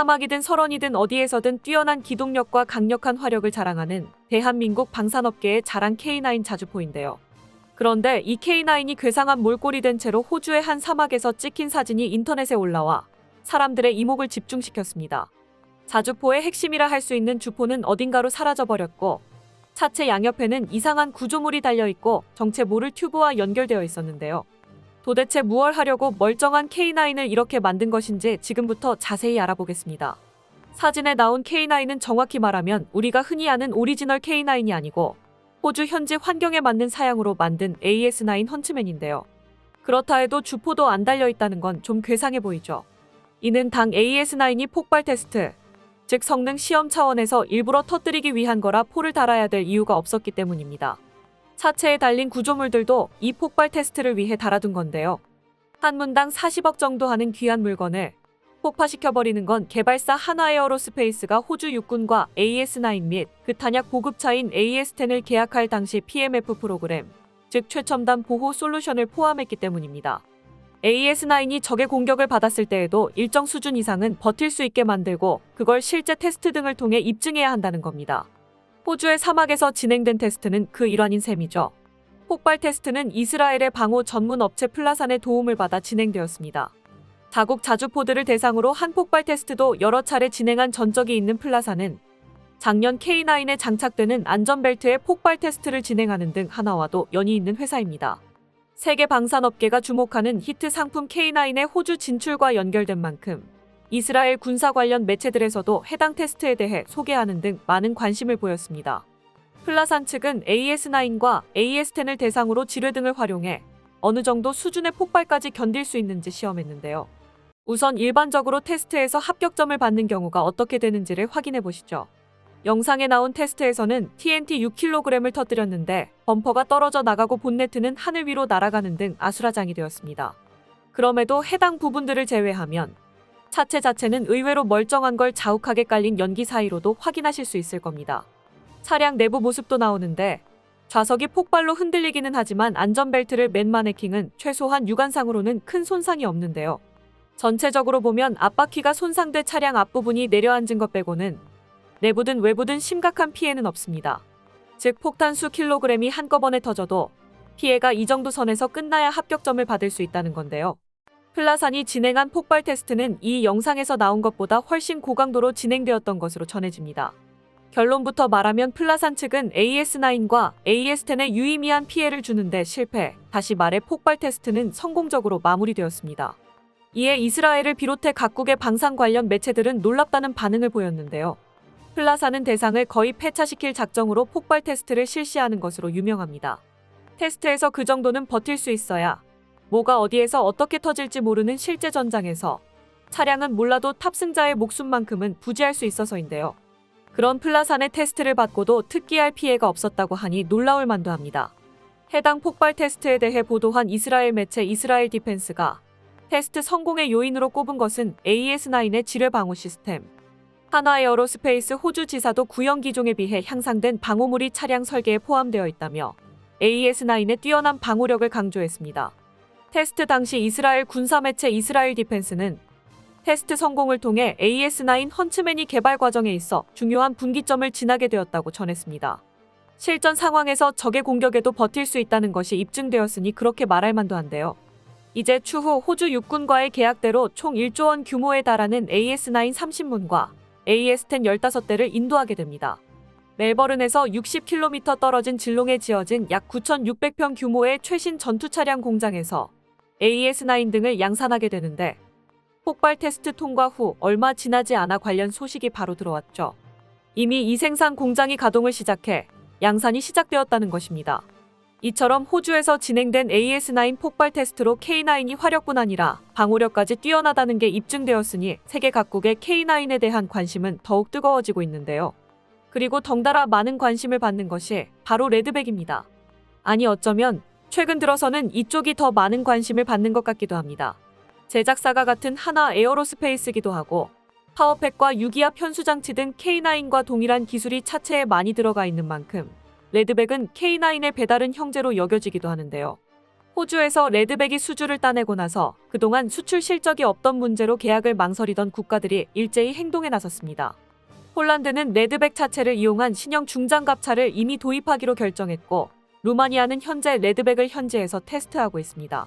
사막이든 설원이든 어디에서든 뛰어난 기동력과 강력한 화력을 자랑하는 대한민국 방산업계의 자랑 K9 자주포인데요. 그런데 이 K9이 괴상한 몰골이 된 채로 호주의 한 사막에서 찍힌 사진이 인터넷에 올라와 사람들의 이목을 집중시켰습니다. 자주포의 핵심이라 할 수 있는 주포는 어딘가로 사라져버렸고 차체 양옆에는 이상한 구조물이 달려있고 정체 모를 튜브와 연결되어 있었는데요. 도대체 무얼 하려고 멀쩡한 K9을 이렇게 만든 것인지 지금부터 자세히 알아보겠습니다. 사진에 나온 K9은 정확히 말하면 우리가 흔히 아는 오리지널 K9이 아니고 호주 현지 환경에 맞는 사양으로 만든 AS9 헌츠맨인데요. 그렇다 해도 주포도 안 달려 있다는 건 좀 괴상해 보이죠. 이는 당 AS9이 폭발 테스트, 즉 성능 시험 차원에서 일부러 터뜨리기 위한 거라 포를 달아야 될 이유가 없었기 때문입니다. 차체에 달린 구조물들도 이 폭발 테스트를 위해 달아둔 건데요. 한 문당 40억 정도 하는 귀한 물건을 폭파시켜버리는 건 개발사 하나에어로스페이스가 호주 육군과 AS9 및 그 탄약 보급차인 AS10을 계약할 당시 PMF 프로그램, 즉 최첨단 보호 솔루션을 포함했기 때문입니다. AS9이 적의 공격을 받았을 때에도 일정 수준 이상은 버틸 수 있게 만들고 그걸 실제 테스트 등을 통해 입증해야 한다는 겁니다. 호주의 사막에서 진행된 테스트는 그 일환인 셈이죠. 폭발 테스트는 이스라엘의 방호 전문 업체 플라산의 도움을 받아 진행되었습니다. 자국 자주포들을 대상으로 한 폭발 테스트도 여러 차례 진행한 전적이 있는 플라산은 작년 K9에 장착되는 안전벨트의 폭발 테스트를 진행하는 등 하나와도 연이 있는 회사입니다. 세계 방산업계가 주목하는 히트 상품 K9의 호주 진출과 연결된 만큼 이스라엘 군사 관련 매체들에서도 해당 테스트에 대해 소개하는 등 많은 관심을 보였습니다. 플라산 측은 AS9과 AS10을 대상으로 지뢰 등을 활용해 어느 정도 수준의 폭발까지 견딜 수 있는지 시험했는데요. 우선 일반적으로 테스트에서 합격점을 받는 경우가 어떻게 되는지를 확인해 보시죠. 영상에 나온 테스트에서는 TNT 6kg을 터뜨렸는데 범퍼가 떨어져 나가고 본네트는 하늘 위로 날아가는 등 아수라장이 되었습니다. 그럼에도 해당 부분들을 제외하면 차체 자체는 의외로 멀쩡한 걸 자욱하게 깔린 연기 사이로도 확인하실 수 있을 겁니다. 차량 내부 모습도 나오는데 좌석이 폭발로 흔들리기는 하지만 안전벨트를 맨 마네킹은 최소한 육안상으로는 큰 손상이 없는데요. 전체적으로 보면 앞바퀴가 손상돼 차량 앞부분이 내려앉은 것 빼고는 내부든 외부든 심각한 피해는 없습니다. 즉 폭탄 수 킬로그램이 한꺼번에 터져도 피해가 이 정도 선에서 끝나야 합격점을 받을 수 있다는 건데요. 플라산이 진행한 폭발 테스트는 이 영상에서 나온 것보다 훨씬 고강도로 진행되었던 것으로 전해집니다. 결론부터 말하면 플라산 측은 AS9과 AS10에 유의미한 피해를 주는데 실패, 다시 말해 폭발 테스트는 성공적으로 마무리되었습니다. 이에 이스라엘을 비롯해 각국의 방산 관련 매체들은 놀랍다는 반응을 보였는데요. 플라사는 대상을 거의 폐차시킬 작정으로 폭발 테스트를 실시하는 것으로 유명합니다. 테스트에서 그 정도는 버틸 수 있어야 뭐가 어디에서 어떻게 터질지 모르는 실제 전장에서 차량은 몰라도 탑승자의 목숨만큼은 부지할 수 있어서인데요. 그런 플라산의 테스트를 받고도 특기할 피해가 없었다고 하니 놀라울 만도 합니다. 해당 폭발 테스트에 대해 보도한 이스라엘 매체 이스라엘 디펜스가 테스트 성공의 요인으로 꼽은 것은 AS9의 지뢰 방호 시스템, 하나 에어로스페이스 호주 지사도 구형 기종에 비해 향상된 방호물이 차량 설계에 포함되어 있다며 AS9의 뛰어난 방호력을 강조했습니다. 테스트 당시 이스라엘 군사 매체 이스라엘 디펜스는 테스트 성공을 통해 AS9 헌츠맨이 개발 과정에 있어 중요한 분기점을 지나게 되었다고 전했습니다. 실전 상황에서 적의 공격에도 버틸 수 있다는 것이 입증되었으니 그렇게 말할 만도 한데요. 이제 추후 호주 육군과의 계약대로 총 1조 원 규모에 달하는 AS9 30문과 AS10 15대를 인도하게 됩니다. 멜버른에서 60km 떨어진 질롱에 지어진 약 9,600평 규모의 최신 전투 차량 공장에서 AS9 등을 양산하게 되는데 폭발 테스트 통과 후 얼마 지나지 않아 관련 소식이 바로 들어왔죠. 이미 이 생산 공장이 가동을 시작해 양산이 시작되었다는 것입니다. 이처럼 호주에서 진행된 AS9 폭발 테스트로 K9이 화력뿐 아니라 방호력까지 뛰어나다는 게 입증되었으니 세계 각국의 K9에 대한 관심은 더욱 뜨거워지고 있는데요. 그리고 덩달아 많은 관심을 받는 것이 바로 레드백입니다. 아니 어쩌면 최근 들어서는 이쪽이 더 많은 관심을 받는 것 같기도 합니다. 제작사가 같은 하나 에어로스페이스기도 하고 파워팩과 유기압 현수장치 등 K9과 동일한 기술이 차체에 많이 들어가 있는 만큼 레드백은 K9의 배다른 형제로 여겨지기도 하는데요. 호주에서 레드백이 수주를 따내고 나서 그동안 수출 실적이 없던 문제로 계약을 망설이던 국가들이 일제히 행동에 나섰습니다. 폴란드는 레드백 차체를 이용한 신형 중장갑차를 이미 도입하기로 결정했고 루마니아는 현재 레드백을 현지에서 테스트하고 있습니다.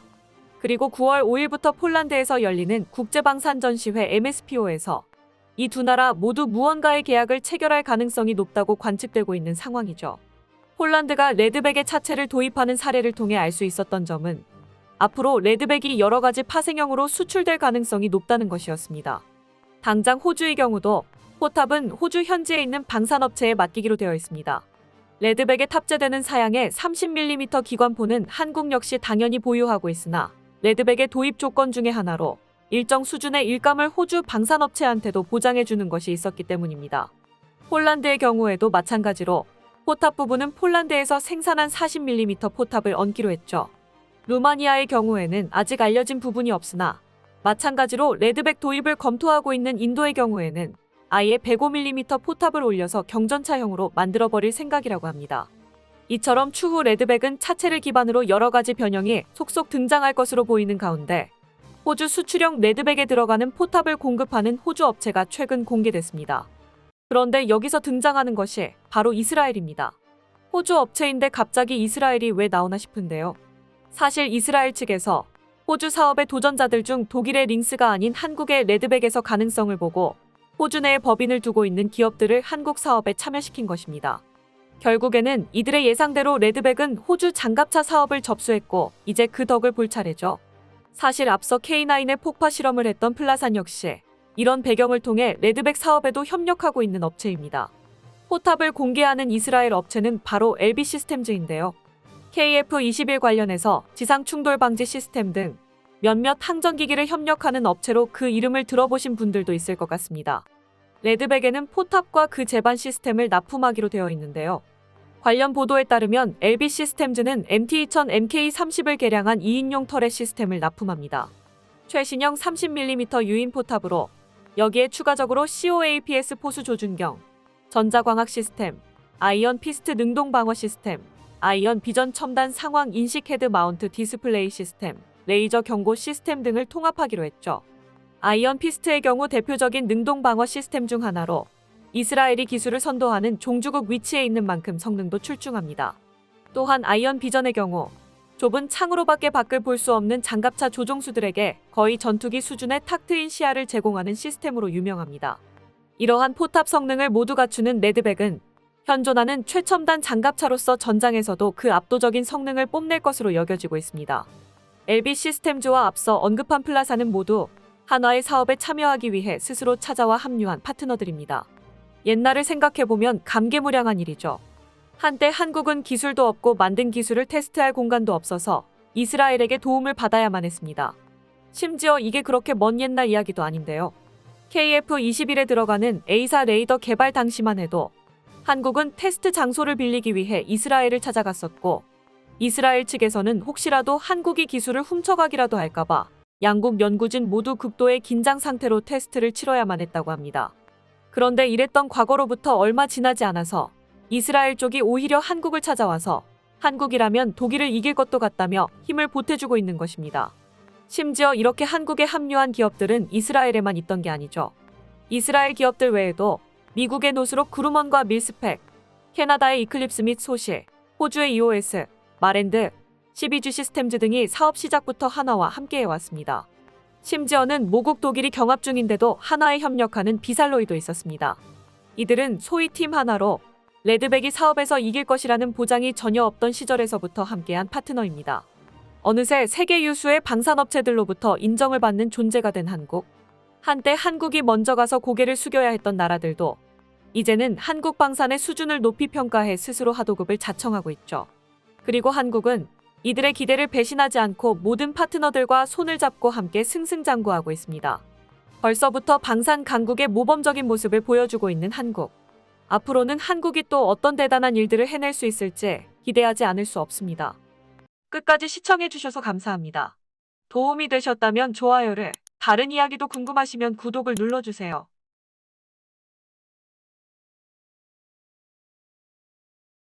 그리고 9월 5일부터 폴란드에서 열리는 국제방산전시회 MSPO에서 이 두 나라 모두 무언가의 계약을 체결할 가능성이 높다고 관측되고 있는 상황이죠. 폴란드가 레드백의 차체를 도입하는 사례를 통해 알 수 있었던 점은 앞으로 레드백이 여러 가지 파생형으로 수출될 가능성이 높다는 것이었습니다. 당장 호주의 경우도 포탑은 호주 현지에 있는 방산업체에 맡기기로 되어 있습니다. 레드백에 탑재되는 사양의 30mm 기관포는 한국 역시 당연히 보유하고 있으나 레드백의 도입 조건 중의 하나로 일정 수준의 일감을 호주 방산업체한테도 보장해주는 것이 있었기 때문입니다. 폴란드의 경우에도 마찬가지로 포탑 부분은 폴란드에서 생산한 40mm 포탑을 얹기로 했죠. 루마니아의 경우에는 아직 알려진 부분이 없으나 마찬가지로 레드백 도입을 검토하고 있는 인도의 경우에는 아예 105mm 포탑을 올려서 경전차형으로 만들어버릴 생각이라고 합니다. 이처럼 추후 레드백은 차체를 기반으로 여러 가지 변형이 속속 등장할 것으로 보이는 가운데 호주 수출형 레드백에 들어가는 포탑을 공급하는 호주 업체가 최근 공개됐습니다. 그런데 여기서 등장하는 것이 바로 이스라엘입니다. 호주 업체인데 갑자기 이스라엘이 왜 나오나 싶은데요. 사실 이스라엘 측에서 호주 사업의 도전자들 중 독일의 링스가 아닌 한국의 레드백에서 가능성을 보고 호주 내에 법인을 두고 있는 기업들을 한국 사업에 참여시킨 것입니다. 결국에는 이들의 예상대로 레드백은 호주 장갑차 사업을 접수했고 이제 그 덕을 볼 차례죠. 사실 앞서 K9의 폭파 실험을 했던 플라산 역시 이런 배경을 통해 레드백 사업에도 협력하고 있는 업체입니다. 포탑을 공개하는 이스라엘 업체는 바로 LB 시스템즈인데요. KF-21 관련해서 지상 충돌 방지 시스템 등 몇몇 항전기기를 협력하는 업체로 그 이름을 들어보신 분들도 있을 것 같습니다. 레드백에는 포탑과 그 제반 시스템을 납품하기로 되어 있는데요. 관련 보도에 따르면 LB 시스템즈는 MT2000 MK30을 개량한 2인용 터렛 시스템을 납품합니다. 최신형 30mm 유인 포탑으로 여기에 추가적으로 COAPS 포수 조준경, 전자광학 시스템, 아이언 피스트 능동 방어 시스템, 아이언 비전 첨단 상황 인식 헤드 마운트 디스플레이 시스템, 레이저 경고 시스템 등을 통합하기로 했죠. 아이언 피스트의 경우 대표적인 능동 방어 시스템 중 하나로 이스라엘이 기술을 선도하는 종주국 위치에 있는 만큼 성능도 출중합니다. 또한 아이언 비전의 경우 좁은 창으로밖에 밖을 볼 수 없는 장갑차 조종수들에게 거의 전투기 수준의 탁 트인 시야를 제공하는 시스템으로 유명합니다. 이러한 포탑 성능을 모두 갖추는 레드백은 현존하는 최첨단 장갑차로서 전장에서도 그 압도적인 성능을 뽐낼 것으로 여겨지고 있습니다. LB 시스템즈와 앞서 언급한 플라사는 모두 한화의 사업에 참여하기 위해 스스로 찾아와 합류한 파트너들입니다. 옛날을 생각해보면 감개무량한 일이죠. 한때 한국은 기술도 없고 만든 기술을 테스트할 공간도 없어서 이스라엘에게 도움을 받아야만 했습니다. 심지어 이게 그렇게 먼 옛날 이야기도 아닌데요. KF-21에 들어가는 A사 레이더 개발 당시만 해도 한국은 테스트 장소를 빌리기 위해 이스라엘을 찾아갔었고 이스라엘 측에서는 혹시라도 한국이 기술을 훔쳐가기라도 할까봐 양국 연구진 모두 극도의 긴장 상태로 테스트를 치러야만 했다고 합니다. 그런데 이랬던 과거로부터 얼마 지나지 않아서 이스라엘 쪽이 오히려 한국을 찾아와서 한국이라면 독일을 이길 것도 같다며 힘을 보태주고 있는 것입니다. 심지어 이렇게 한국에 합류한 기업들은 이스라엘에만 있던 게 아니죠. 이스라엘 기업들 외에도 미국의 노스록 그루먼과 밀스펙, 캐나다의 이클립스 및 소실, 호주의 EOS, 마랜드, 12G 시스템즈 등이 사업 시작부터 한화와 함께해왔습니다. 심지어는 모국 독일이 경합 중인데도 한화에 협력하는 비살로이도 있었습니다. 이들은 소위 팀 하나로 레드백이 사업에서 이길 것이라는 보장이 전혀 없던 시절에서부터 함께한 파트너입니다. 어느새 세계 유수의 방산업체들로부터 인정을 받는 존재가 된 한국. 한때 한국이 먼저 가서 고개를 숙여야 했던 나라들도 이제는 한국 방산의 수준을 높이 평가해 스스로 하도급을 자청하고 있죠. 그리고 한국은 이들의 기대를 배신하지 않고 모든 파트너들과 손을 잡고 함께 승승장구하고 있습니다. 벌써부터 방산 강국의 모범적인 모습을 보여주고 있는 한국. 앞으로는 한국이 또 어떤 대단한 일들을 해낼 수 있을지 기대하지 않을 수 없습니다. 끝까지 시청해주셔서 감사합니다. 도움이 되셨다면 좋아요를, 다른 이야기도 궁금하시면 구독을 눌러주세요.